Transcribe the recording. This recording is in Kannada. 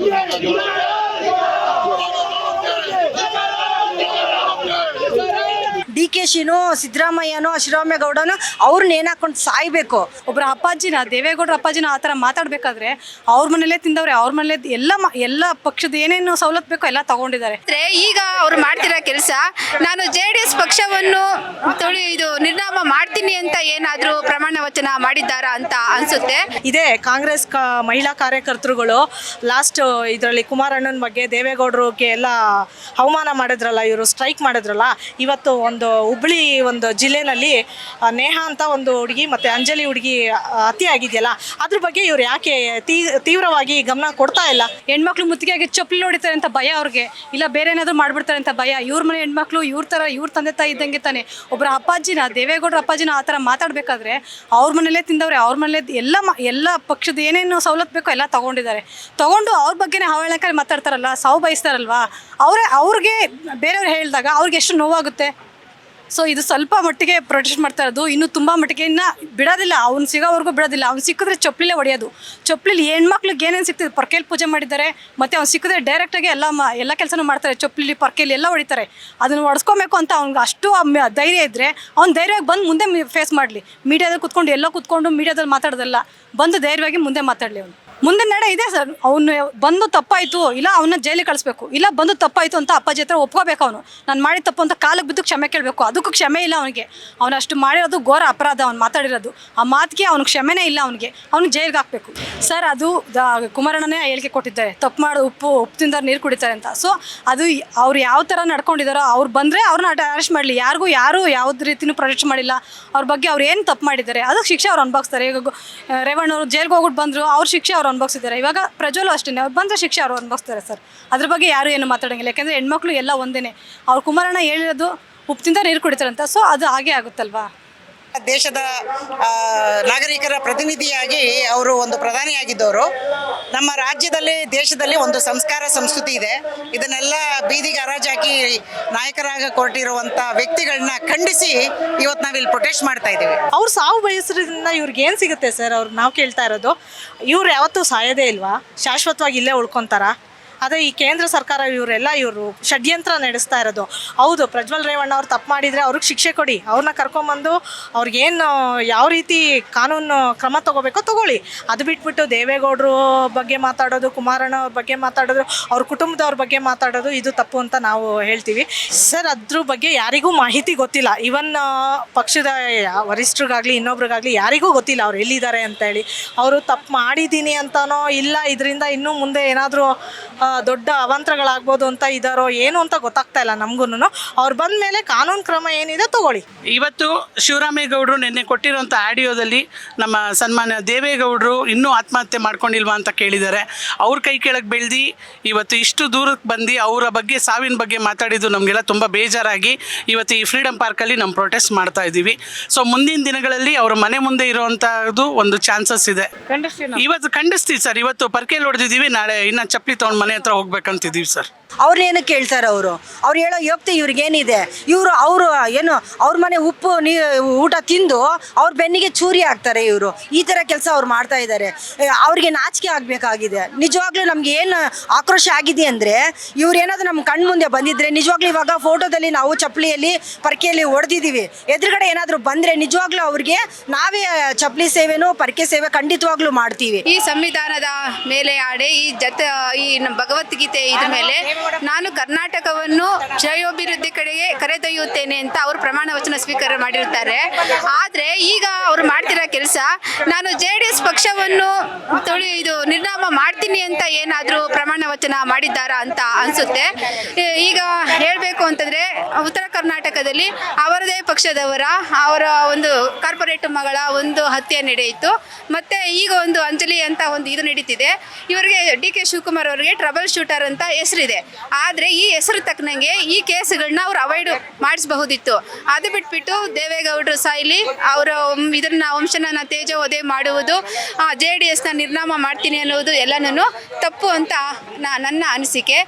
Yeah! you. ಶಿನೋ ಸಿದ್ದರಾಮಯ್ಯನೋ ಶಿವರಾಮೇಗೌಡನೋ ಅವ್ರನ್ನ ಏನು ಹಾಕೊಂಡು ಸಾಯ್ಬೇಕು? ಒಬ್ಬರ ಅಪ್ಪಾಜಿನ ದೇವೇಗೌಡರ ಅಪ್ಪಾಜಿನ ಆ ಥರ ಮಾತಾಡಬೇಕಾದ್ರೆ ಅವ್ರ ಮನೇಲೇ ತಿಂದವ್ರೆ ಅವ್ರ ಮನೇಲೆ ಎಲ್ಲ ಎಲ್ಲ ಪಕ್ಷದ ಏನೇನು ಸವಲತ್ತು ಬೇಕೋ ಎಲ್ಲ ತಗೊಂಡಿದ್ದಾರೆ. ಅಂದ್ರೆ ಈಗ ಅವ್ರು ಮಾಡ್ತಿರೋ ಕೆಲಸ ನಾನು ಜೆ ಡಿ ಎಸ್ ಪಕ್ಷವನ್ನು ತೊಳಿ ಇದು ನಿರ್ನಾಮ ಮಾಡ್ತೀನಿ ಅಂತ ಏನಾದರೂ ಪ್ರಮಾಣ ವಚನ ಮಾಡಿದ್ದಾರಾ ಅಂತ ಅನ್ಸುತ್ತೆ. ಇದೇ ಕಾಂಗ್ರೆಸ್ ಕ ಮಹಿಳಾ ಕಾರ್ಯಕರ್ತರುಗಳು ಲಾಸ್ಟ್ ಇದರಲ್ಲಿ ಕುಮಾರಣ್ಣನ ಬಗ್ಗೆ ದೇವೇಗೌಡರಿಗೆ ಎಲ್ಲ ಅವಮಾನ ಮಾಡಿದ್ರಲ್ಲ ಇವರು ಸ್ಟ್ರೈಕ್ ಮಾಡಿದ್ರಲ್ಲ ಇವತ್ತು ಒಂದು ಹುಬ್ಳಿ ಒಂದು ಜಿಲ್ಲೆನಲ್ಲಿ ನೇಹ ಅಂತ ಒಂದು ಹುಡುಗಿ ಮತ್ತು ಅಂಜಲಿ ಹುಡುಗಿ ಅತಿಯಾಗಿದೆಯಲ್ಲ ಆಗಿದೆಯಲ್ಲ, ಅದ್ರ ಬಗ್ಗೆ ಇವ್ರು ಯಾಕೆ ತೀ, ತೀವ್ರವಾಗಿ ಗಮನ ಕೊಡ್ತಾ ಇಲ್ಲ? ಹೆಣ್ಮಕ್ಳು ಮುತ್ತಿಗೆಯಾಗಿ ಚಪ್ಪಲಿ ಹೊಡಿತಾರೆ ಅಂತ ಭಯ ಅವ್ರಿಗೆ. ಇಲ್ಲ, ಬೇರೆ ಏನಾದರೂ ಮಾಡಿಬಿಡ್ತಾರೆ ಅಂತ ಭಯ. ಇವ್ರ ಮನೆ ಹೆಣ್ಮಕ್ಳು, ಇವ್ರ ಥರ ಇವ್ರ ತಂದೆ ತಾಯಿ ಇದ್ದಂಗೆ ತಾನೆ. ಒಬ್ಬರ ಅಪ್ಪಾಜಿನ, ದೇವೇಗೌಡರ ಅಪ್ಪಾಜಿನ ಆ ಥರ ಮಾತಾಡಬೇಕಾದ್ರೆ ಅವ್ರ ಮನೇಲೇ ತಿಂದವ್ರೆ, ಅವ್ರ ಮನೇಲೇ ಎಲ್ಲ ಎಲ್ಲ ಪಕ್ಷದ ಏನೇನು ಸವಲತ್ತು ಬೇಕೋ ಎಲ್ಲ ತಗೊಂಡಿದ್ದಾರೆ. ತೊಗೊಂಡು ಅವ್ರ ಬಗ್ಗೆನೇ ಅವಹೇಳನಕಾರಿ ಮಾತಾಡ್ತಾರಲ್ಲ, ಸಾವು ಬಯಸ್ತಾರಲ್ವಾ? ಅವರೇ, ಅವ್ರಿಗೆ ಬೇರೆಯವ್ರು ಹೇಳಿದಾಗ ಅವ್ರಿಗೆ ಎಷ್ಟು ನೋವಾಗುತ್ತೆ? ಸೊ ಇದು ಸ್ವಲ್ಪ ಮಟ್ಟಿಗೆ ಪ್ರೊಟೆಸ್ಟ್ ಮಾಡ್ತಾ ಇರೋದು. ಇನ್ನು ತುಂಬ ಮಟ್ಟಿಗೆ ಇನ್ನು ಬಿಡೋದಿಲ್ಲ. ಅವ್ನು ಸಿಗೋವರೆಗೂ ಬಿಡೋದಿಲ್ಲ. ಅವ್ನು ಸಿಕ್ಕಿದ್ರೆ ಚಪ್ಪಲಿಲೇ ಹೊಡೆಯೋದು. ಚಪ್ಪಲಿಲಿ ಹೆಣ್ಮಕ್ಳಿಗೆ ಏನೇನು ಸಿಗ್ತದೆ ಪರ್ಕೇಲಿ ಪೂಜೆ ಮಾಡಿದ್ದಾರೆ. ಮತ್ತು ಅವ್ನು ಸಿಕ್ಕಿದ್ರೆ ಡೈರೆಕ್ಟಾಗಿ ಎಲ್ಲ ಮ, ಎಲ್ಲ ಕೆಲಸನೂ ಮಾಡ್ತಾರೆ. ಚಪ್ಪಲಿಲಿ, ಪರ್ಕೇಲಿ ಎಲ್ಲ ಹೊಡಿತಾರೆ. ಅದನ್ನು ಹೊಡ್ಸ್ಕೊಬೇಕು ಅಂತ ಅವ್ನಿಗೆ ಅಷ್ಟು ಧೈರ್ಯ ಇದ್ದರೆ ಅವ್ನು ಧೈರ್ಯವಾಗಿ ಬಂದು ಮುಂದೆ ಫೇಸ್ ಮಾಡಲಿ. ಮೀಡಿಯಾದಲ್ಲಿ ಕುತ್ಕೊಂಡು, ಎಲ್ಲೋ ಕುತ್ಕೊಂಡು ಮೀಡಿಯಾದಲ್ಲಿ ಮಾತಾಡೋದಲ್ಲ. ಬಂದು ಧೈರ್ಯವಾಗಿ ಮುಂದೆ ಮಾತಾಡಲಿ ಅವನು. ಮುಂದೆ ನಡೆ ಇದೆ ಸರ್. ಅವನು ಬಂದು ತಪ್ಪಾಯಿತು, ಇಲ್ಲ ಅವನ್ನ ಜೈಲಿಗೆ ಕಳಿಸ್ಬೇಕು, ಇಲ್ಲ ಬಂದು ತಪ್ಪಾಯಿತು ಅಂತ ಅಪ್ಪಾಜಿ ಹತ್ರ ಒಪ್ಕೋಬೇಕು ಅವನು. ನಾನು ಮಾಡಿದ ತಪ್ಪು ಅಂತ ಕಾಲಕ್ಕೆ ಬಿದ್ದು ಕ್ಷಮೆ ಕೇಳಬೇಕು. ಅದಕ್ಕೂ ಕ್ಷಮೆ ಇಲ್ಲ ಅವನಿಗೆ. ಅವನು ಅಷ್ಟು ಮಾಡಿರೋದು ಘೋರ ಅಪರಾಧ ಅವ್ನು ಮಾತಾಡಿರೋದು. ಆ ಮಾತಿಗೆ ಅವ್ನಿಗೆ ಕ್ಷಮೆನೇ ಇಲ್ಲ ಅವನಿಗೆ. ಅವ್ನಿಗೆ ಜೈಲಿಗೆ ಹಾಕಬೇಕು. ಸರ್, ಅದು ಕುಮಾರಣ್ಣನೇ ಹೇಳಿಕೆ ಕೊಟ್ಟಿದ್ದಾರೆ. ತಪ್ಪು ಮಾಡಿ, ಉಪ್ಪು ಉಪ್ಪು ತಿಂದವ್ರು ನೀರು ಕುಡಿತಾರೆ ಅಂತ. ಸೊ ಅದು ಅವ್ರು ಯಾವ ಥರ ನಡ್ಕೊಂಡಿದ್ದಾರೋ ಅವ್ರು ಬಂದರೆ ಅವ್ರನ್ನ ಅರೆಸ್ಟ್ ಮಾಡಲಿ. ಯಾರಿಗೂ ಯಾರು ಯಾವುದೇ ರೀತಿಯೂ ಪ್ರೊಟೆಕ್ಟ್ ಮಾಡಿಲ್ಲ. ಅವ್ರ ಬಗ್ಗೆ ಅವ್ರು ಏನು ತಪ್ಪು ಮಾಡಿದ್ದಾರೆ ಅದಕ್ಕೆ ಶಿಕ್ಷೆ ಅವ್ರು ಅನುಭವಿಸ್ತಾರೆ. ಈಗ ರೇವಣ್ಣವರು ಜೈಲಿಗೆ ಹೋಗ್ಬಿಟ್ಟು ಬಂದರು, ಅವ್ರ ಶಿಕ್ಷೆ ಅವ್ರು ಅನುಭವಿಸಿದ್ದಾರೆ ಇವಾಗ ಪ್ರಜ್ವಲು ಅಷ್ಟೇ ಅವ್ರು ಬಂದರೆ ಶಿಕ್ಷೆ ಅವರು ಅನುಭವಿಸ್ತಾರೆ ಸರ್. ಅದ್ರ ಬಗ್ಗೆ ಯಾರು ಏನು ಮಾತಾಡೋಂಗಿಲ್ಲ. ಯಾಕೆಂದರೆ ಹೆಣ್ಮಕ್ಳು ಎಲ್ಲ ಒಂದೇ ಅವ್ರು ಕುಮಾರಣ್ಣ ಹೇಳಿರೋದು ಉಪ್ಪಿಂದ ನೀರು ಕುಡಿತಾರಂತ. ಸೊ ಅದು ಹಾಗೆ ಆಗುತ್ತಲ್ವಾ? ದೇಶದ ನಾಗರಿಕರ ಪ್ರತಿನಿಧಿಯಾಗಿ ಅವರು ಒಂದು ಪ್ರಧಾನಿಯಾಗಿದ್ದವರು. ನಮ್ಮ ರಾಜ್ಯದಲ್ಲಿ, ದೇಶದಲ್ಲಿ ಒಂದು ಸಂಸ್ಕಾರ ಸಂಸ್ಕೃತಿ ಇದೆ. ಇದನ್ನೆಲ್ಲ ಬೀದಿಗೆ ಹರಾಜಾಕಿ ನಾಯಕರಾಗ ಕೊರಟಿರುವಂತ ವ್ಯಕ್ತಿಗಳನ್ನ ಖಂಡಿಸಿ ಇವತ್ತು ನಾವಿಲ್ಲಿ ಪ್ರೊಟೆಸ್ಟ್ ಮಾಡ್ತಾ ಇದ್ದೀವಿ. ಅವ್ರು ಸಾವು ಬಯಸೋದ್ರಿಂದ ಇವ್ರಿಗೆ ಏನು ಸಿಗುತ್ತೆ ಸರ್? ಅವ್ರು ನಾವು ಕೇಳ್ತಾ ಇರೋದು, ಇವ್ರು ಯಾವತ್ತೂ ಸಾಯೋದೇ ಇಲ್ವಾ? ಶಾಶ್ವತವಾಗಿ ಇಲ್ಲೇ ಉಳ್ಕೊತಾರ? ಅದೇ ಈ ಕೇಂದ್ರ ಸರ್ಕಾರ ಇವರೆಲ್ಲ ಇವರು ಷಡ್ಯಂತ್ರ ನಡೆಸ್ತಾ ಇರೋದು. ಹೌದು, ಪ್ರಜ್ವಲ್ ರೇವಣ್ಣ ಅವ್ರು ತಪ್ಪು ಮಾಡಿದರೆ ಅವ್ರಿಗೆ ಶಿಕ್ಷೆ ಕೊಡಿ. ಅವ್ರನ್ನ ಕರ್ಕೊಂಬಂದು ಅವ್ರಿಗೇನು ಯಾವ ರೀತಿ ಕಾನೂನು ಕ್ರಮ ತಗೋಬೇಕೋ ತಗೊಳ್ಳಿ. ಅದು ಬಿಟ್ಬಿಟ್ಟು ದೇವೇಗೌಡರು ಬಗ್ಗೆ ಮಾತಾಡೋದು, ಕುಮಾರಣ್ಣ ಅವ್ರ ಬಗ್ಗೆ ಮಾತಾಡೋದು, ಅವ್ರ ಕುಟುಂಬದವ್ರ ಬಗ್ಗೆ ಮಾತಾಡೋದು ಇದು ತಪ್ಪು ಅಂತ ನಾವು ಹೇಳ್ತೀವಿ. ಸರ್, ಅದ್ರ ಬಗ್ಗೆ ಯಾರಿಗೂ ಮಾಹಿತಿ ಗೊತ್ತಿಲ್ಲ. ಇವನ್ ಪಕ್ಷದ ವರಿಷ್ಠರಿಗಾಗಲಿ, ಇನ್ನೊಬ್ರಿಗಾಗಲಿ ಇನ್ನೊಬ್ರಿಗಾಗ್ಲಿ ಯಾರಿಗೂ ಗೊತ್ತಿಲ್ಲ ಅವ್ರು ಎಲ್ಲಿದ್ದಾರೆ ಅಂತ ಹೇಳಿ ಅವರು ತಪ್ಪು ಮಾಡಿದ್ದೀನಿ ಅಂತನೋ ಇಲ್ಲ, ಇದರಿಂದ ಇನ್ನೂ ಮುಂದೆ ಏನಾದರೂ ದೊಡ್ಡ ಅವಾಂತರಗಳಾಗ್ಬೋದು ಅಂತ ಇದ್ದಾರೋ ಏನು ಅಂತ ಗೊತ್ತಾಗ್ತಾ ಇಲ್ಲ ನಮಗೂ ಅವ್ರು ಬಂದ ಮೇಲೆ ಕಾನೂನು ಕ್ರಮ ಏನಿದೆ ತಗೊಳ್ಳಿ. ಇವತ್ತು ಶಿವರಾಮೇಗೌಡರು ನಿನ್ನೆ ಕೊಟ್ಟಿರುವಂಥ ಆಡಿಯೋದಲ್ಲಿ ನಮ್ಮ ಸನ್ಮಾನ್ಯ ದೇವೇಗೌಡರು ಇನ್ನೂ ಆತ್ಮಹತ್ಯೆ ಮಾಡ್ಕೊಂಡಿಲ್ವಾ ಅಂತ ಕೇಳಿದ್ದಾರೆ. ಅವ್ರ ಕೈ ಕೆಳಗೆ ಬೆಳೆದು ಇವತ್ತು ಇಷ್ಟು ದೂರಕ್ಕೆ ಬಂದು ಅವರ ಬಗ್ಗೆ ಸಾವಿನ ಬಗ್ಗೆ ಮಾತಾಡಿದ್ದು ನಮಗೆಲ್ಲ ತುಂಬ ಬೇಜಾರಾಗಿ ಇವತ್ತು ಈ ಫ್ರೀಡಮ್ ಪಾರ್ಕಲ್ಲಿ ನಮ್ಮ ಪ್ರೊಟೆಸ್ಟ್ ಮಾಡ್ತಾ ಇದ್ದೀವಿ. ಸೊ ಮುಂದಿನ ದಿನಗಳಲ್ಲಿ ಅವರ ಮನೆ ಮುಂದೆ ಇರುವಂಥದ್ದು ಒಂದು ಚಾನ್ಸಸ್ ಇದೆ. ಇವತ್ತು ಖಂಡಿಸ್ತೀವಿ ಸರ್ ಇವತ್ತು ಪರ್ಕೆಯಲ್ಲಿ ಹೊಡೆದಿದ್ದೀವಿ ನಾಳೆ ಇನ್ನು ಚಪ್ಪಲಿ ತೊಗೊಂಡು ಮನೆ ಹತ್ರ ಹೋಗ್ಬೇಕಂತಿದ್ದೀವಿ ಸರ್. ಅವ್ರನ್ನೇನು ಕೇಳ್ತಾರೆ ಅವರು? ಅವ್ರು ಹೇಳೋ ಯೋಗ್ತಿ ಇವ್ರಿಗೇನಿದೆ? ಇವರು ಅವರು ಏನು ಅವ್ರ ಮನೆ ಉಪ್ಪು ನೀ ಊಟ ತಿಂದು ಅವ್ರ ಬೆನ್ನಿಗೆ ಚೂರಿ ಹಾಕ್ತಾರೆ ಇವರು. ಈ ಥರ ಕೆಲಸ ಅವ್ರು ಮಾಡ್ತಾ ಇದ್ದಾರೆ ಅವ್ರಿಗೆ ನಾಚಿಕೆ ಆಗಬೇಕಾಗಿದೆ. ನಿಜವಾಗ್ಲೂ ನಮ್ಗೆ ಏನು ಆಕ್ರೋಶ ಆಗಿದೆ ಅಂದರೆ ಇವ್ರು ಏನಾದರೂ ನಮ್ಮ ಕಣ್ಣು ಮುಂದೆ ಬಂದಿದ್ರೆ ನಿಜವಾಗ್ಲೂ ಇವಾಗ ಫೋಟೋದಲ್ಲಿ ನಾವು ಚಪ್ಪಲಿಯಲ್ಲಿ ಪರ್ಕೆಯಲ್ಲಿ ಹೊಡೆದಿದ್ದೀವಿ ಎದುರುಗಡೆ ಏನಾದರೂ ಬಂದರೆ ನಿಜವಾಗ್ಲೂ ಅವ್ರಿಗೆ ನಾವೇ ಚಪ್ಪಲಿ ಸೇವೆನೂ ಪರ್ಕೆ ಸೇವೆ ಖಂಡಿತವಾಗ್ಲೂ ಮಾಡ್ತೀವಿ. ಈ ಸಂವಿಧಾನದ ಮೇಲೆ ಆಡೆ ಈ ಜತ ಈ ನಮ್ಮ ಭಗವದ್ಗೀತೆ ಇದ್ರ ಮೇಲೆ ನಾನು ಕರ್ನಾಟಕವನ್ನು ಶ್ರೇಯೋಭಿವೃದ್ಧಿ ಕಡೆಗೆ ಕರೆದೊಯ್ಯುತ್ತೇನೆ ಅಂತ ಅವರು ಪ್ರಮಾಣ ವಚನ ಸ್ವೀಕಾರ ಮಾಡಿರ್ತಾರೆ ಆದರೆ ಈಗ ಅವರು ಮಾಡ್ತಿರೋ ಕೆಲಸ, ನಾನು ಜೆ ಡಿ ಎಸ್ ಪಕ್ಷವನ್ನು ತೊಳಿ ಇದು ನಿರ್ನಾಮ ಮಾಡ್ತೀನಿ ಅಂತ ಏನಾದರೂ ಪ್ರಮಾಣ ವಚನ ಮಾಡಿದ್ದಾರಾ ಅಂತ ಅನಿಸುತ್ತೆ. ಈಗ ಹೇಳಬೇಕು ಅಂತಂದರೆ, ಉತ್ತರ ಕರ್ನಾಟಕದಲ್ಲಿ ಅವರದೇ ಪಕ್ಷದವರ, ಅವರ ಒಂದು ಕಾರ್ಪೊರೇಟ್ ಮಗಳ ಒಂದು ಹತ್ಯೆ ನಡೆಯಿತು. ಮತ್ತು ಈಗ ಒಂದು ಅಂಜಲಿ ಅಂತ ಒಂದು ಇದು ನಡೀತಿದೆ. ಇವರಿಗೆ ಡಿ ಕೆ ಶಿವಕುಮಾರ್ ಅವರಿಗೆ ಟ್ರಬಲ್ ಶೂಟರ್ ಅಂತ ಹೆಸರಿದೆ. ಆದರೆ ಈ ಹೆಸರು ತಕ್ಕನಂಗೆ ಈ ಕೇಸ್ಗಳನ್ನ ಅವ್ರು ಅವಾಯ್ಡ್ ಮಾಡಿಸಬಹುದಿತ್ತು. ಅದು ಬಿಟ್ಬಿಟ್ಟು ದೇವೇಗೌಡರು ಸಾಯಿಲಿ ಅವರ ಇದನ್ನ ವಂಶನ ತೇಜೋವಧೆ ಮಾಡುವುದು ಜೆ ಡಿ ಎಸ್ನ ನಿರ್ನಾಮ ಮಾಡ್ತೀನಿ ಅನ್ನೋದು ಎಲ್ಲನೂ ತಪ್ಪು ಅಂತ ನನ್ನ ಅನಿಸಿಕೆ.